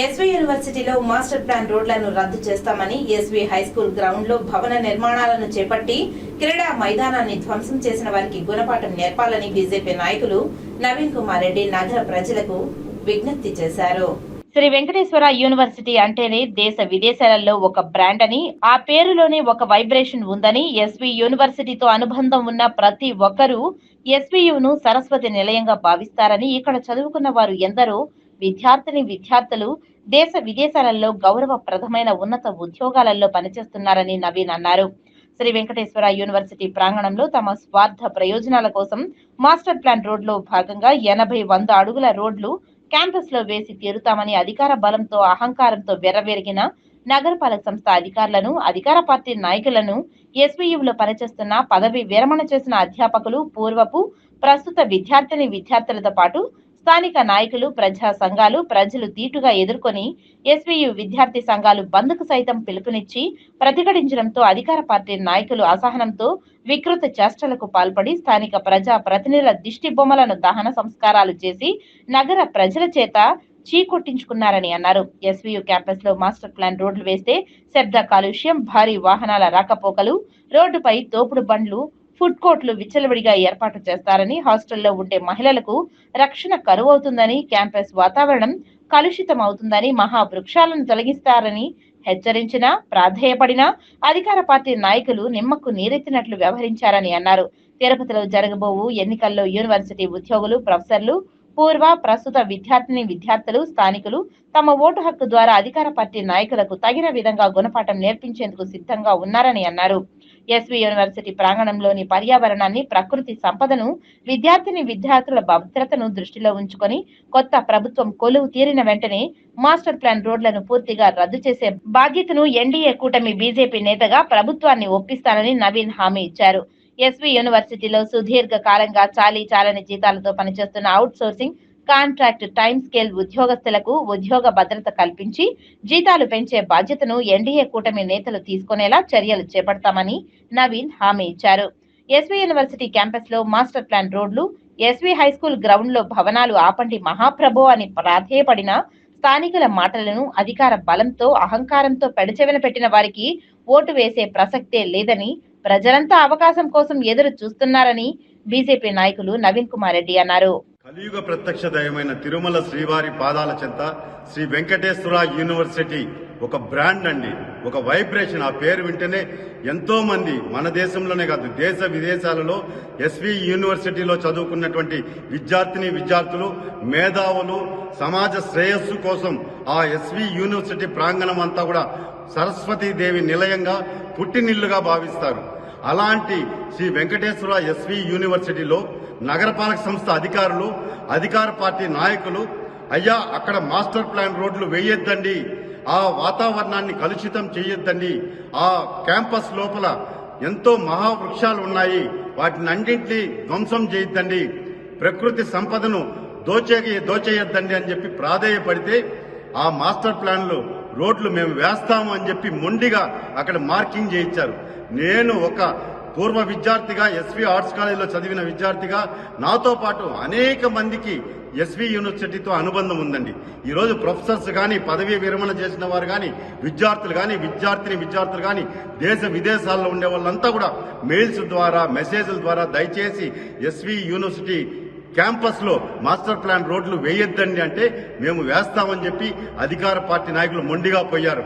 SV యూనివర్సిటీలో master plan రోడ్లను రద్దు చేస్తామని ఎస్వి హై స్కూల్ గ్రౌండ్లో భవన నిర్మాణాలను చేపట్టి క్రీడా మైదానాన్ని ధ్వంసం చేసిన వారికి గుణపాఠం నేర్పాలని బీజేపీ నాయకులు నవీన్ కుమార్ రెడ్డి నగర ప్రజలకు విజ్ఞప్తి చేశారు. శ్రీ వెంకటేశ్వర యూనివర్సిటీ అంటేనే దేశ విదేశాలలో ఒక బ్రాండ్ అని ఆ పేరులోనే ఒక వైబ్రేషన్ ఉందని ఎస్వి యూనివర్సిటీతో అనుబంధం ఉన్న ప్రతి ఒక్కరూ ఎస్వియును సరస్వతి నిలయంగా భావిస్తారని ఇక్కడ చదువుకున్న వారు ఎందరో విద్యార్థిని విద్యార్థులు దేశ విదేశాలలో గౌరవప్రదమైన ఉన్నత ఉద్యోగాలలో పనిచేస్తున్నారని నవీన్ అన్నారు. శ్రీ వెంకటేశ్వర యూనివర్సిటీ ప్రాంగణంలో తమ స్వార్థ ప్రయోజనాల కోసం మాస్టర్ ప్లాన్ రోడ్లో భాగంగా ఎనభై వంద అడుగుల రోడ్లు క్యాంపస్లో వేసి తీరుతామని అధికార బలంతో అహంకారంతో వెర్రవేరిగిన నగరపాలక సంస్థ అధికారులను అధికార పార్టీ నాయకులను ఎస్వీయులో పనిచేస్తున్న పదవి విరమణ చేసిన అధ్యాపకులు పూర్వపు ప్రస్తుత విద్యార్థిని విద్యార్థులతో పాటు స్థానిక నాయకులు ప్రజా సంఘాలు ప్రజలు దీటుగా ఎదుర్కొని ఎస్వీయు విద్యార్థి సంఘాలు బంద్కు సైతం పిలుపునిచ్చి ప్రతిఘటించడంతో అధికార పార్టీ నాయకులు అసహనంతో వికృత చేష్టలకు పాల్పడి స్థానిక ప్రజా ప్రతినిధుల దిష్టి బొమ్మలను దహన సంస్కారాలు చేసి నగర ప్రజల చేత చీకొట్టించుకున్నారని అన్నారు. ఎస్వీయు క్యాంపస్లో మాస్టర్ ప్లాన్ రోడ్లు వేస్తే శబ్ద కాలుష్యం భారీ వాహనాల రాకపోకలు రోడ్డుపై తోపుడు బండ్లు ఫుడ్ కోర్టులు విచ్చలవిడిగా ఏర్పాటు చేస్తారని హాస్టల్లో ఉండే మహిళలకు రక్షణ కరువవుతుందని క్యాంపస్ వాతావరణం కలుషితం అవుతుందని మహా వృక్షాలను తొలగిస్తారని హెచ్చరించినా ప్రాధేయపడినా అధికార పార్టీ నాయకులు నిమ్మకు నీరెత్తినట్లు వ్యవహరించారని అన్నారు. తిరుపతిలో జరగబోవు ఎన్నికల్లో యూనివర్సిటీ ఉద్యోగులు ప్రొఫెసర్లు పూర్వ ప్రస్తుత విద్యార్థిని విద్యార్థులు స్థానికులు తమ ఓటు హక్కు ద్వారా అధికార పార్టీ నాయకులకు తగిన విధంగా గుణపాఠం నేర్పించేందుకు సిద్ధంగా ఉన్నారని అన్నారు. ఎస్వి యూనివర్సిటీ ప్రాంగణంలోని పర్యావరణాన్ని ప్రకృతి సంపదను విద్యార్థిని విద్యార్థుల భద్రతను దృష్టిలో ఉంచుకొని కొత్త ప్రభుత్వం కొలువు తీరిన వెంటనే మాస్టర్ ప్లాన్ రోడ్లను పూర్తిగా రద్దు చేసే బాధ్యతను ఎన్డీఏ కూటమి బీజేపీ నేతగా ప్రభుత్వాన్ని ఒప్పిస్తానని నవీన్ హామీ ఇచ్చారు. ఎస్వి యూనివర్సిటీలో సుదీర్ఘ కాలంగా చాలీ చాలని జీతాలతో పనిచేస్తున్న outsourcing contract time scale ఉద్యోగస్తులకు ఉద్యోగ భద్రత కల్పించి జీతాలు పెంచే బాధ్యతను ఎన్డీఏ కూటమి నేతలు తీసుకునేలా చర్యలు చేపడతామని నవీన్ హామీ ఇచ్చారు. ఎస్వి యూనివర్సిటీ క్యాంపస్లో మాస్టర్ ప్లాన్ రోడ్లు ఎస్వి హై స్కూల్ గ్రౌండ్లో భవనాలు ఆపండి మహాప్రభో అని ప్రాధేయపడిన స్థానికుల మాటలను అధికార బలంతో అహంకారంతో పెడచెవిన పెట్టిన వారికి ఓటు వేసే ప్రసక్తే లేదని ప్రజలంతా అవకాశం కోసం ఎదురు చూస్తున్నారని బీజేపీ నాయకులు నవీన్ కుమార్ రెడ్డి అన్నారు. కలియుగ ప్రత్యక్ష దయమైన తిరుమల శ్రీవారి పాదాల చెంత శ్రీ వెంకటేశ్వర యూనివర్సిటీ ఒక బ్రాండ్ అండి. ఒక వైబ్రేషన్. ఆ పేరు వింటేనే ఎంతో మంది మన దేశంలోనే కాదు దేశ విదేశాలలో ఎస్వి యూనివర్సిటీలో చదువుకున్నటువంటి విద్యార్థిని విద్యార్థులు మేధావులు సమాజ శ్రేయస్సు కోసం ఆ ఎస్వి యూనివర్సిటీ ప్రాంగణం అంతా కూడా సరస్వతీదేవి నిలయంగా పుట్టినిల్లుగా భావిస్తారు. అలాంటి శ్రీ వెంకటేశ్వర ఎస్వి యూనివర్సిటీలో నగరపాలక సంస్థ అధికారులు అధికార పార్టీ నాయకులు అయ్యా అక్కడ మాస్టర్ ప్లాన్ రోడ్లు వేయొద్దండి. ఆ వాతావరణాన్ని కలుషితం చేయొద్దండి. ఆ క్యాంపస్ లోపల ఎంతో మహావృక్షాలు ఉన్నాయి. వాటిని అన్నింటినీ ధ్వంసం చేయొద్దండి. ప్రకృతి సంపదను దోచే దోచేయొద్దండి అని చెప్పి ప్రాధేయపడితే ఆ మాస్టర్ ప్లాన్లు రోడ్లు మేము వేస్తాము అని చెప్పి మొండిగా అక్కడ మార్కింగ్ చేయించారు. నేను ఒక పూర్వ విద్యార్థిగా ఎస్వి ఆర్ట్స్ కాలేజీలో చదివిన విద్యార్థిగా నాతో పాటు అనేక మందికి ఎస్వి యూనివర్సిటీతో అనుబంధం ఉందండి. ఈరోజు ప్రొఫెసర్స్ కానీ పదవీ విరమణ చేసిన వారు కానీ విద్యార్థులు కానీ విద్యార్థిని విద్యార్థులు కానీ దేశ విదేశాల్లో ఉండే వాళ్ళంతా కూడా మెయిల్స్ ద్వారా మెసేజ్ల ద్వారా దయచేసి ఎస్వి యూనివర్సిటీ క్యాంపస్లో మాస్టర్ ప్లాన్ రోడ్లు వేయొద్దండి అంటే మేము వేస్తామని చెప్పి అధికార పార్టీ నాయకులు మొండిగా పోయారు.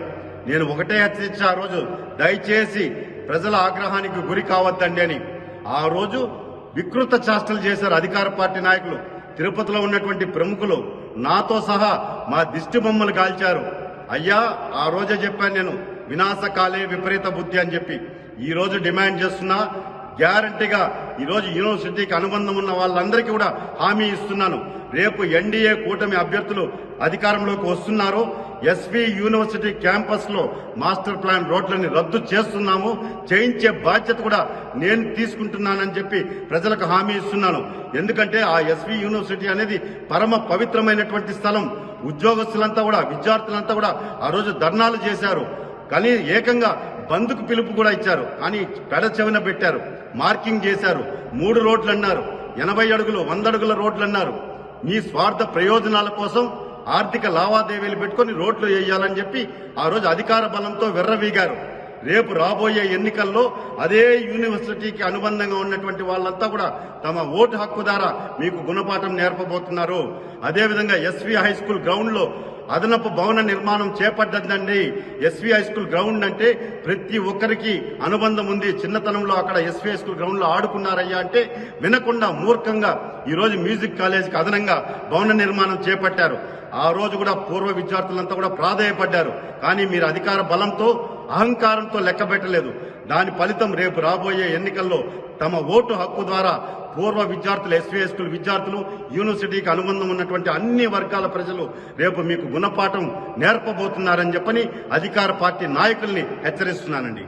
నేను ఒకటే హెచ్చరించా ఆ రోజు దయచేసి ప్రజల ఆగ్రహానికి గురి కావద్దండి అని ఆ రోజు వికృత చేష్టలు చేశారు అధికార పార్టీ నాయకులు. తిరుపతిలో ఉన్నటువంటి ప్రముఖులు నాతో సహా మా దిష్టి బొమ్మలు కాల్చారు అయ్యా ఆ రోజే చెప్పాను నేను వినాశకాలే విపరీత బుద్ధి అని చెప్పి. ఈ రోజు డిమాండ్ చేస్తున్నా గ్యారంటీగా ఈరోజు యూనివర్సిటీకి అనుబంధం ఉన్న వాళ్ళందరికీ కూడా హామీ ఇస్తున్నాను. రేపు ఎన్డీఏ కూటమి అభ్యర్థులు అధికారంలోకి వస్తున్నారు. ఎస్వి యూనివర్సిటీ క్యాంపస్లో మాస్టర్ ప్లాన్ రోడ్లని రద్దు చేస్తున్నాము. చేయించే బాధ్యత కూడా నేను తీసుకుంటున్నానని చెప్పి ప్రజలకు హామీ ఇస్తున్నాను. ఎందుకంటే ఆ ఎస్వి యూనివర్సిటీ అనేది పరమ పవిత్రమైనటువంటి స్థలం. ఉద్యోగస్తులంతా కూడా విద్యార్థులంతా కూడా ఆ రోజు ధర్నాలు చేశారు. కానీ ఏకంగా బంద్కు పిలుపు కూడా ఇచ్చారు. కానీ పెడచెవిన పెట్టారు. మార్కింగ్ చేశారు. మూడు రోడ్లు అన్నారు ఎనభై అడుగులు వంద అడుగుల రోడ్లు అన్నారు మీ స్వార్థ ప్రయోజనాల కోసం ఆర్థిక లావాదేవీలు పెట్టుకొని రోడ్లు వేయాలని చెప్పి ఆ రోజు అధికార బలంతో వెర్రవీగారు. రేపు రాబోయే ఎన్నికల్లో అదే యూనివర్సిటీకి అనుబంధంగా ఉన్నటువంటి వాళ్ళంతా కూడా తమ ఓటు హక్కు ద్వారా మీకు గుణపాఠం నేర్పబోతున్నారు. అదేవిధంగా ఎస్వి హై స్కూల్ గ్రౌండ్లో అదనపు భవన నిర్మాణం చేపట్టద్దండి. S V high school ground అంటే ప్రతి ఒక్కరికి అనుబంధం ఉంది. చిన్నతనంలో అక్కడ ఎస్వి హై స్కూల్ గ్రౌండ్లో ఆడుకున్నారయ్యా అంటే వినకుండా మూర్ఖంగా ఈరోజు మ్యూజిక్ కాలేజీకి అదనంగా భవన నిర్మాణం చేపట్టారు. ఆ రోజు కూడా పూర్వ విద్యార్థులంతా కూడా ప్రాధాయపడ్డారు. కానీ మీరు అధికార బలంతో అహంకారంతో లెక్క పెట్టలేదు. దాని ఫలితం రేపు రాబోయే ఎన్నికల్లో తమ ఓటు హక్కు ద్వారా పూర్వ విద్యార్థులు ఎస్వీ స్కూల్ విద్యార్థులు యూనివర్సిటీకి అనుబంధం ఉన్నటువంటి అన్ని వర్గాల ప్రజలు రేపు మీకు గుణపాఠం నేర్పబోతున్నారని చెప్పని అధికార పార్టీ నాయకుల్ని హెచ్చరిస్తున్నానండి.